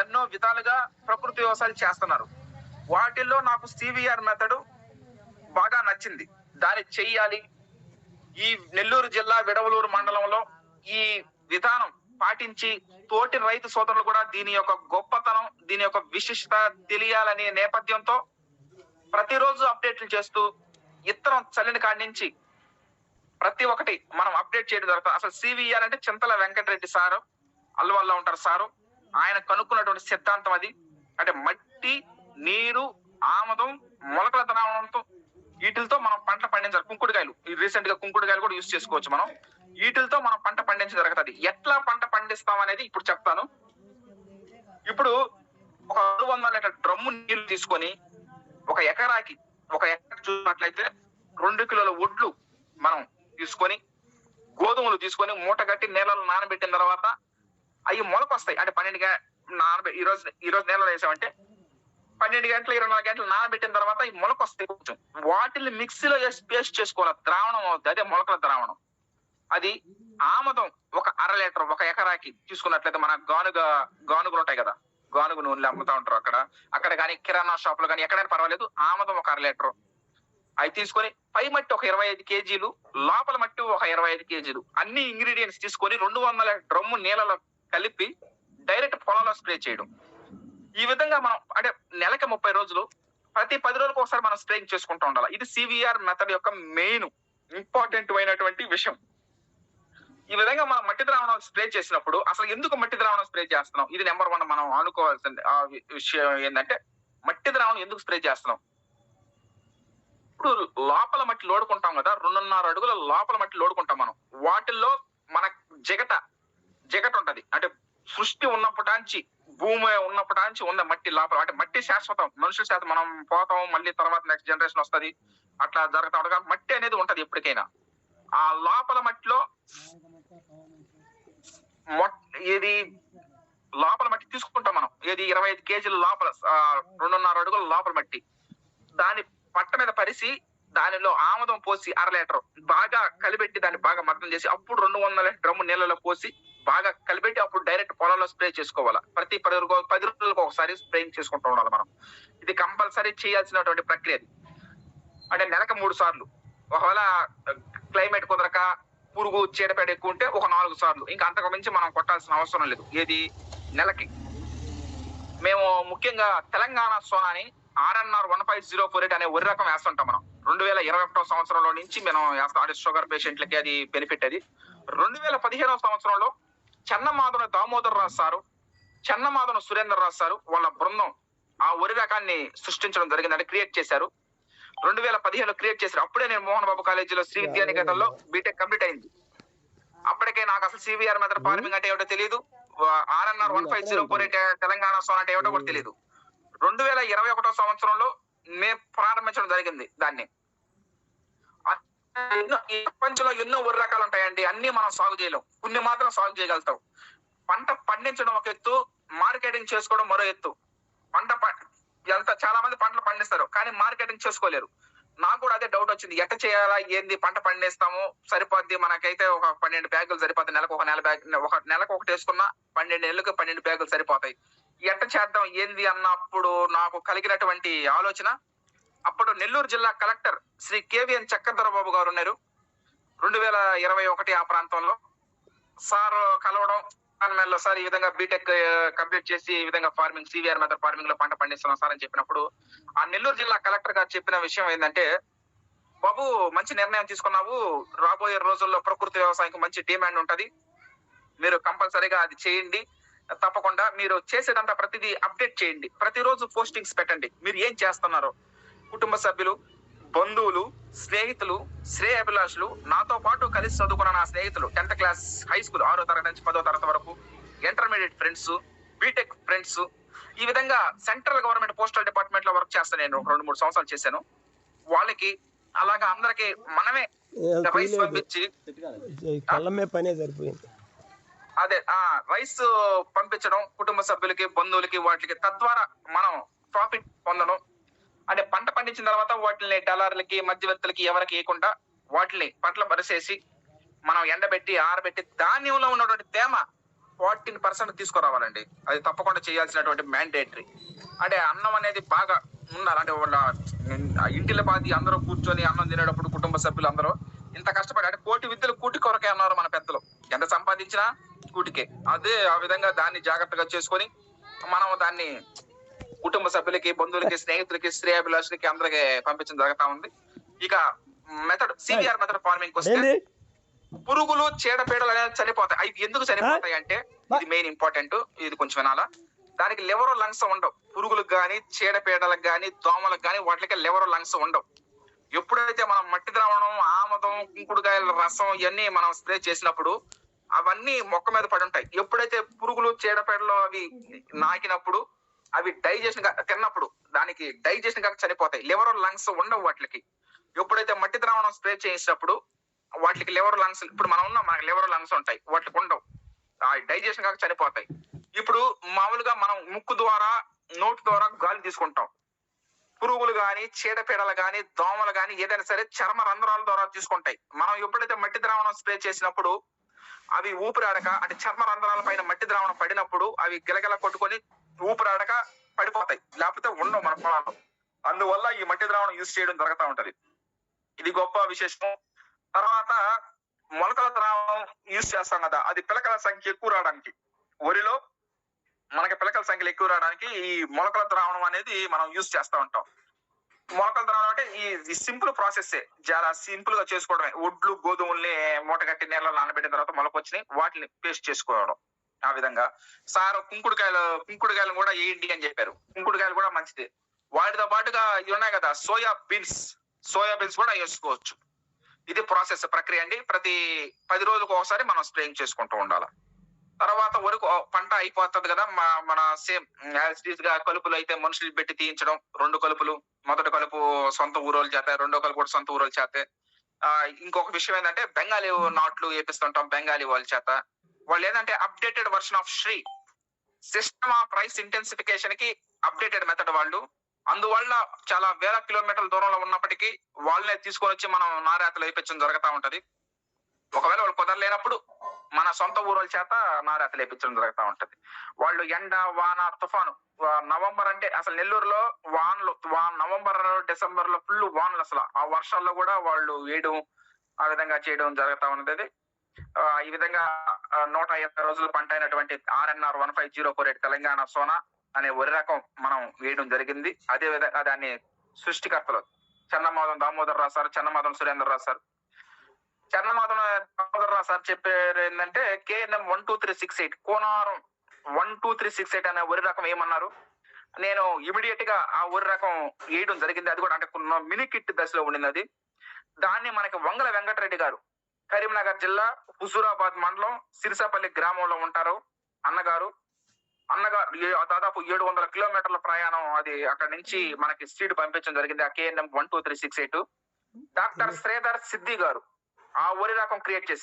ఎన్నో విధాలుగా ప్రకృతి వ్యవసాయాలు చేస్తున్నారు. వాటిల్లో నాకు సివిఆర్ మెథడ్ బాగా నచ్చింది. దాన్ని చెయ్యాలి ఈ నెల్లూరు జిల్లా విడవలూరు మండలంలో ఈ విధానం పాటించి తోటి రైతు సోదరులు కూడా దీని యొక్క గొప్పతనం దీని యొక్క విశిష్టత తెలియాలనే నేపథ్యంతో ప్రతిరోజు అప్డేట్లు చేస్తూ ఇత్తనం చల్లిన కాడి నుంచి ప్రతి ఒక్కటి మనం అప్డేట్ చేయడం జరుగుతుంది. అసలు సివిఆర్ అంటే చింతల వెంకటరెడ్డి సారు అల్వల్లో ఉంటారు సారు. ఆయన కనుక్కున్నటువంటి సిద్ధాంతం అది. అంటే మట్టి నీరు ఆమదం మొలకల ద్రావణంతో వీటితో మనం పంట పండించాలి. కుంకుడుకాయలు. రీసెంట్గా కుంకుడుకాయలు కూడా యూజ్ చేసుకోవచ్చు మనం. వీటితో మనం పంట పండించే జరుగుతుంది. ఎట్లా పంట పండిస్తాం అనేది ఇప్పుడు చెప్తాను. ఇప్పుడు ఒక ఆరు వందల లీటర్ డ్రమ్ము నీళ్ళు తీసుకొని ఒక ఎకరాకి ఒక ఎకరా చూసినట్లయితే రెండు కిలోల ఒడ్లు మనం తీసుకొని గోధుమలు తీసుకొని మూట కట్టి నేలలో నానబెట్టిన తర్వాత అవి మొలకొస్తాయి. అంటే పన్నెండు నానబె ఈ రోజు ఈ రోజు నేలలో వేసామంటే పన్నెండు గంటలు ఇరవై నాలుగు గంటలు నానబెట్టిన తర్వాత ఈ మొలకొస్తాయి కొంచెం. వాటిని మిక్సీలో వేసి పేస్ట్ చేసుకోవాలి. ద్రావణం అవుతుంది అదే మొలకల ద్రావణం. అది ఆమదం ఒక అర లీటర్ ఒక ఎకరాకి తీసుకున్నట్లయితే మన గానుగ గానుగులు ఉంటాయి కదా గానుగు నూనెలు అమ్ముతా ఉంటారు అక్కడ. అక్కడ కానీ కిరాణా షాపులు కానీ ఎక్కడైనా పర్వాలేదు. ఆమదం ఒక అర లీటర్. అవి తీసుకొని పై మట్టి ఒక ఇరవై ఐదు కేజీలు లోపల మట్టి ఒక ఇరవై ఐదు కేజీలు. అన్ని ఇంగ్రీడియంట్స్ తీసుకొని రెండు వందల డ్రమ్ము నీళ్ళలో కలిపి డైరెక్ట్ పొలంలో స్ప్రే చేయడం. ఈ విధంగా మనం అంటే నెలకి ముప్పై రోజులు ప్రతి పది రోజులకు ఒకసారి మనం స్ప్రేయింగ్ చేసుకుంటూ ఉండాలి. ఇది సివిఆర్ మెథడ్ యొక్క మెయిన్ ఇంపార్టెంట్ అయినటువంటి విషయం. ఈ విధంగా మనం మట్టి ద్రావణం స్ప్రే చేసినప్పుడు అసలు ఎందుకు మట్టి ద్రావణం స్ప్రే చేస్తున్నాం? ఇది నెంబర్ వన్ మనం అనుకోవాల్సిన విషయం ఏంటంటే మట్టి ద్రావణం ఎందుకు స్ప్రే చేస్తున్నాం? ఇప్పుడు లోపల మట్టి లోడుకుంటాం కదా రెండున్నర అడుగుల లోపల మట్టి లోడుకుంటాం మనం. వాటిల్లో మన జిగట జగట్ ఉంటది అంటే సృష్టి ఉన్నప్పటాంచి భూమి ఉన్నప్పటాంచి ఉన్న మట్టి లోపల అంటే మట్టి శాశ్వతం. మనుషుల శాతం మనం పోతాం మళ్ళీ తర్వాత నెక్స్ట్ జనరేషన్ వస్తుంది. అట్లా జరుగుతా ఉండగా మట్టి అనేది ఉంటది ఎప్పటికైనా. ఆ లోపల మట్టిలో ఇది లోపల మట్టి తీసుకుంటాం మనం. ఏది ఇరవై ఐదు కేజీల లోపల రెండున్నర అడుగుల లోపల మట్టి. దాని పట్ట మీద పరిసి దానిలో ఆమదం పోసి అర లీటర్ బాగా కలిపెట్టి దాన్ని బాగా మర్దం చేసి అప్పుడు రెండు వందల డ్రమ్ము నీళ్ళలో పోసి బాగా కలిపెట్టి అప్పుడు డైరెక్ట్ పొలంలో స్ప్రే చేసుకోవాలి. ప్రతి పది పది రోజులకు ఒకసారి స్ప్రేయింగ్ చేసుకుంటూ ఉండాలి మనం. ఇది కంపల్సరీ చేయాల్సినటువంటి ప్రక్రియ అది. అంటే నెలకు మూడు సార్లు. ఒకవేళ క్లైమేట్ కుదరక పురుగు చీడపేట ఎక్కువ ఉంటే ఒక నాలుగు సార్లు. ఇంకా అంతకు మించి మనం కొట్టాల్సిన అవసరం లేదు. ఏది? నెలకి. మేము ముఖ్యంగా Telangana సోనాని RNR one five zero four eight అనే ఒరి రకం వేస్తుంటాం మనం. రెండు వేల ఇరవై ఒకటో సంవత్సరంలో నుంచి మనం వేస్తాం. అంటే షుగర్ పేషెంట్లకి అది బెనిఫిట్ అది. రెండు వేల పదిహేనవ సంవత్సరంలో చెన్నమాధవ దామోదర్ రావు సారు సురేందర్ రావు సారు వాళ్ళ బృందం ఆ వరి రకాన్ని సృష్టించడం జరిగింది అంటే క్రియేట్ చేశారు. రెండు వేల పదిహేను క్రియేట్ చేశారు. అప్పుడే నేను మోహన్ బాబు కాలేజీలో శ్రీ విద్యానికేతన్లో బీటెక్ కంప్లీట్ అయింది. అప్పటికే నాకు అసలు సివిఆర్ మెథడ్ ఫార్మింగ్ అంటే ఏమిటో తెలియదు RNR one five zero four eight Telangana Sona అంటే ఏమిటో కూడా తెలియదు రెండు వేల ఇరవై ఒకటో సంవత్సరంలో మేము ప్రారంభించడం జరిగింది దాన్ని. ఎన్నో- ప్రపంచంలో ఎన్నో వరి రకాలు ఉంటాయండి. అన్ని మనం సాగు చేయలేం. కొన్ని మాత్రం సాగు చేయగలుగుతాం. పంట పండించడం ఒక ఎత్తు మార్కెటింగ్ చేసుకోవడం మరో ఎత్తు. పంట ఎంత చాలా మంది పంటలు పండిస్తారు కానీ మార్కెటింగ్ చేసుకోలేరు. నాకు కూడా అదే డౌట్ వచ్చింది. ఎట్ట చేయాలా? ఏంది? పంట పండిస్తాము సరిపోద్ది. మనకైతే ఒక పన్నెండు బ్యాగులు సరిపోతాయి నెలకు ఒక నెల బ్యాగ్ ఒక నెలకు ఒకటి వేసుకున్నా పన్నెండు నెలలకు పన్నెండు బ్యాగులు సరిపోతాయి. ఎట్ట చేద్దాం? ఏంది? అన్నప్పుడు నాకు కలిగినటువంటి ఆలోచన అప్పుడు నెల్లూరు జిల్లా కలెక్టర్ శ్రీ కేవీఎన్ చక్రధరబాబు గారు ఉన్నారు. రెండు వేల ఇరవై ఒకటి ఆ ప్రాంతంలో. సార్ కలవడం సార్ ఈ విధంగా బీటెక్ కంప్లీట్ చేసి ఈ విధంగా ఫార్మింగ్ సివిఆర్ మెథడ్ ఫార్మింగ్లో పంట పండిస్తున్నాం సార్ అని చెప్పినప్పుడు ఆ నెల్లూరు జిల్లా కలెక్టర్ గారు చెప్పిన విషయం ఏంటంటే బాబు మంచి నిర్ణయం తీసుకున్నావు. రాబోయే రోజుల్లో ప్రకృతి వ్యవసాయానికి మంచి డిమాండ్ ఉంటది. మీరు కంపల్సరీగా అది చేయండి. తప్పకుండా మీరు చేసేదంతా ప్రతిదీ అప్డేట్ చేయండి. ప్రతిరోజు పోస్టింగ్స్ పెట్టండి. మీరు ఏం చేస్తున్నారో కుటుంబ సభ్యులు బంధువులు స్నేహితులు శ్రేయ అభిలాషులు నాతో పాటు కలిసి చదువుకున్న నా స్నేహితులు టెన్త్ క్లాస్ హై స్కూల్ ఆరో తరగతి నుంచి పదో తరగతి వరకు ఇంటర్మీడియట్ ఫ్రెండ్స్ బీటెక్ ఫ్రెండ్స్ ఈ విధంగా సెంట్రల్ గవర్నమెంట్ పోస్టల్ డిపార్ట్మెంట్లో వర్క్ చేస్తాను నేను రెండు మూడు సంవత్సరాలు చేశాను. వాళ్ళకి అలాగా అందరికి మనమే రైస్ పంపించి కళ్ళమే పనే సరిపోయింది. అదే ఆ రైస్ పంపించడం కుటుంబ సభ్యులకి బంధువులకి వాటికి తద్వారా మనం ప్రాఫిట్ పొందడం అంటే పంట పండించిన తర్వాత వాటిని డలార్లకి మధ్యవర్తులకి ఎవరికి వేయకుండా వాటిని పంటలు పరిసేసి మనం ఎండబెట్టి ఆరబెట్టి ధాన్యంలో ఉన్నటువంటి తేమ ఫార్టీన్ పర్సెంట్ తీసుకురావాలండి. అది తప్పకుండా చేయాల్సినటువంటి మ్యాండేటరీ అంటే అన్నం అనేది బాగా ఉండాలి. అంటే వాళ్ళ ఆ ఇంటిలో అందరూ కూర్చొని అన్నం తినేటప్పుడు కుటుంబ సభ్యులు అందరూ ఇంత కష్టపడి అంటే కోటి విద్యలు కూటి కొరకే అన్నారు మన పెద్దలు. ఎంత సంపాదించినా కూటికే. అదే ఆ విధంగా దాన్ని జాగ్రత్తగా చేసుకొని మనం దాన్ని కుటుంబ సభ్యులకి బంధువులకి స్నేహితులకి శ్రేయాభిలాషులకి అందరికి పంపించడం జరుగుతా ఉంది. ఇక మెథడ్ సివిఆర్ మెథడ్ ఫార్మింగ్ వస్తే పురుగులు చీడపీడలు అనేది చనిపోతాయి. అవి ఎందుకు చనిపోతాయి అంటే ఇది మెయిన్ ఇంపార్టెంట్ ఇది కొంచెం వినాలా? దానికి లివర్ లంగ్స్ ఉండవు. పురుగులకు గాని చీడపీడలకు గాని దోమలకు గాని వాటికి లివర్ లంగ్స్ ఉండవు. ఎప్పుడైతే మనం మట్టి ద్రావణం ఆమదం కుంకుడుకాయల రసం ఇవన్నీ మనం స్ప్రే చేసినప్పుడు అవన్నీ మొక్క మీద పడి ఉంటాయి. ఎప్పుడైతే పురుగులు చీడపీడలు అవి నాకినప్పుడు అవి డైజెషన్ తిన్నప్పుడు దానికి డైజెషన్ కాక చనిపోతాయి. లివర్ లంగ్స్ ఉండవు వాటికి. ఎప్పుడైతే మట్టి ద్రావణం స్ప్రే చేసినప్పుడు వాటికి లివర్ లంగ్స్ ఇప్పుడు మనం ఉన్నాం మనకి లివర్ లంగ్స్ ఉంటాయి. వాటికి ఉండవు. డైజెషన్ కాక చనిపోతాయి. ఇప్పుడు మామూలుగా మనం ముక్కు ద్వారా నోటి ద్వారా గాలి తీసుకుంటాం. పురుగులు కానీ చీడపీడలు కానీ దోమలు కానీ ఏదైనా సరే చర్మ రంధ్రాల ద్వారా తీసుకుంటాయి. మనం ఎప్పుడైతే మట్టి ద్రావణం స్ప్రే చేసినప్పుడు అవి ఊపిరాడక అంటే చర్మ రంధ్రాల పైన మట్టి ద్రావణం పడినప్పుడు అవి గిలగిల కొట్టుకొని ఊపిరాడక పడిపోతాయి. లేకపోతే ఉండవు మన పొలాల్లో. అందువల్ల ఈ మట్టి ద్రావణం యూజ్ చేయడం జరుగుతూ ఉంటది. ఇది గొప్ప విశేషం. తర్వాత మొలకల ద్రావణం యూజ్ చేస్తాం కదా. అది పిలకల సంఖ్య ఎక్కువ రావడానికి. వరిలో మనకి పిలకల సంఖ్యలు ఎక్కువ రావడానికి ఈ మొలకల ద్రావణం అనేది మనం యూజ్ చేస్తా ఉంటాం. మొలకల ద్రావణం అంటే ఈ సింపుల్ ప్రాసెస్ చాలా సింపుల్గా చేసుకోవడమే. ఒడ్లు గోధుమల్ని మూటగట్టి నీళ్ళలో నానబెట్టిన తర్వాత మొలకొచ్చినాయి వాటిని పేస్ట్ చేసుకోవడం. ఆ విధంగా. సార్ కుంకుడుకాయలు కుంకుడుకాయలు కూడా వేయండి అని చెప్పారు. కుంకుడుకాయలు కూడా మంచిది. వాటితో పాటుగా ఇవి ఉన్నాయి కదా సోయా బీన్స్. సోయా బీన్స్ కూడా వేసుకోవచ్చు. ఇది ప్రాసెస్ ప్రక్రియ అండి. ప్రతి పది రోజులకు ఒకసారి మనం స్ప్రేయింగ్ చేసుకుంటూ ఉండాలి. తర్వాత వరకు పంట అయిపోతుంది కదా మా- మన సేమ్ యాజ్గా కలుపులు అయితే మనుషులు పెట్టి తీయించడం రెండు కలుపులు. మొదటి కలుపు సొంత ఊరోలు చేత రెండో కలుపు కూడా సొంత ఊరోలు చేత. ఇంకొక విషయం ఏంటంటే బెంగాలీ నాట్లు వేపిస్తుంటాం బెంగాలీ వాళ్ళ చేత. వాళ్ళు ఏంటంటే updated version of SRI system of rice ఇంటెన్సిఫికేషన్కి updated method వాళ్ళు. అందువల్ల చాలా వేల కిలోమీటర్ల దూరంలో ఉన్నప్పటికీ వాళ్ళనే తీసుకొని వచ్చి మనం నారాతలు వేయించడం జరుగుతూ ఉంటది. ఒకవేళ వాళ్ళు కుదరలేనప్పుడు మన సొంత ఊరుల చేత నారాతలు వేయించడం జరుగుతూ ఉంటది. వాళ్ళు ఎండ వాన తుఫాను నవంబర్ అంటే అసలు నెల్లూరులో వానలు వాన్ నవంబర్ డిసెంబర్లో ఫుల్ వానలు అసలు. ఆ వర్షాల్లో కూడా వాళ్ళు వేయడం ఆ విధంగా చేయడం జరుగుతూ ఉన్నది ఈ విధంగా నూట ఇరవై రోజుల పంట అయినటువంటి RNR one five zero four eight Telangana Sona అనే వరి రకం మనం వేయడం జరిగింది. అదే విధంగా దాన్ని సృష్టికర్తలు చందమాధం Damodar Rao sir చందమాధం Surender Rao sir. చందమాధం Damodar Rao sir చెప్పారు ఏంటంటే KNM one two three six eight Konaram one two three six eight అనే వరి రకం ఏమన్నారు? నేను ఇమీడియట్గా ఆ వరి రకం వేయడం జరిగింది. అది కూడా అంటే మినీ కిట్ దశలో ఉండింది అది. దాన్ని మనకి వంగల వెంకటరెడ్డి గారు కరీంనగర్ జిల్లా హుజూరాబాద్ మండలం సిరిసాపల్లి గ్రామంలో ఉంటారు. అన్నగారు అన్నగారు దాదాపు ఏడు వందల కిలోమీటర్ల ప్రయాణం అది అక్కడ నుంచి మనకి సీడ్ పంపించడం జరిగింది. ఆ KNM one two three six eight doctor Sridhar Siddhi గారు ఆ వరి రకం క్రియేట్ చేశారు.